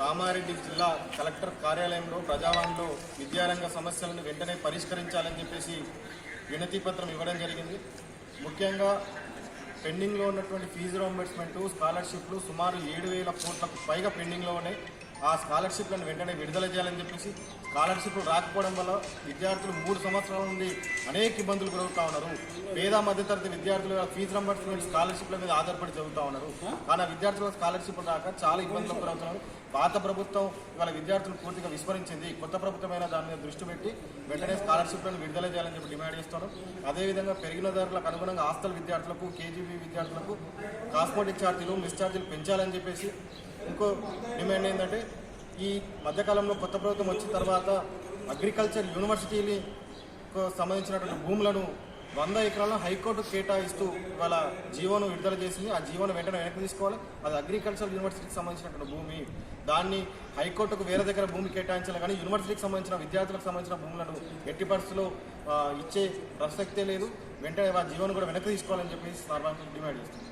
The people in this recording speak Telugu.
కామారెడ్డి జిల్లా కలెక్టర్ కార్యాలయంలో ప్రజావాణిలో విద్యారంగ సమస్యలను వెంటనే పరిష్కరించాలని చెప్పేసి వినతిపత్రం ఇవ్వడం జరిగింది. ముఖ్యంగా పెండింగ్లో ఉన్నటువంటి ఫీజు రింబర్స్మెంట్ స్కాలర్షిప్లు సుమారు ఏడు వేల కోట్లకు పైగా పెండింగ్లో ఉన్నాయి. ఆ స్కాలర్షిప్లను వెంటనే విడుదల చేయాలని చెప్పేసి స్కాలర్షిప్లు రాకపోవడం వల్ల విద్యార్థులు మూడు సంవత్సరాల నుండి అనేక ఇబ్బందులు గురవుతూ ఉన్నారు. పేద మధ్యతరగతి విద్యార్థులు ఫీజు రింబర్స్మెంట్ స్కాలర్షిప్ల మీద ఆధారపడి చదువుతూ ఉన్నారు. కానీ ఆ విద్యార్థుల స్కాలర్షిప్ రాక చాలా ఇబ్బందులకు గురవుతున్నారు. పాత ప్రభుత్వం ఇవాళ విద్యార్థులు పూర్తిగా విస్మరించింది. కొత్త ప్రభుత్వమైన దాని మీద దృష్టి పెట్టి వెంటనే స్కాలర్షిప్లను విడుదల చేయాలని చెప్పి డిమాండ్ చేస్తాను అదేవిధంగా పెరిగిన ధరలకు అనుగుణంగా హాస్టల్ విద్యార్థులకు కేజీబీ విద్యార్థులకు కాస్మోటిక్ ఛార్జీలు మిస్ ఛార్జీలు పెంచాలని చెప్పేసి ఇంకో డిమాండ్ ఏంటంటే ఈ మధ్యకాలంలో కొత్త ప్రభుత్వం వచ్చిన తర్వాత అగ్రికల్చర్ యూనివర్సిటీని సంబంధించినటువంటి భూములను వంద ఎకరాలను హైకోర్టు కేటాయిస్తూ ఇవాళ జీవోను విడుదల చేసింది. ఆ జీవోను వెంటనే వెనక్కి తీసుకోవాలి. అది అగ్రికల్చర్ యూనివర్సిటీకి సంబంధించినటువంటి భూమి. దాన్ని హైకోర్టుకు వేరే దగ్గర భూమి కేటాయించాలి కానీ యూనివర్సిటీకి సంబంధించిన విద్యార్థులకు సంబంధించిన భూములను ఎట్టి పరిస్థితుల్లో ఇచ్చే ప్రసక్తే లేదు. వెంటనే ఆ జీవోను కూడా వెనక్కి తీసుకోవాలని చెప్పేసి సర్వాంశం డిమాండ్ చేస్తుంది.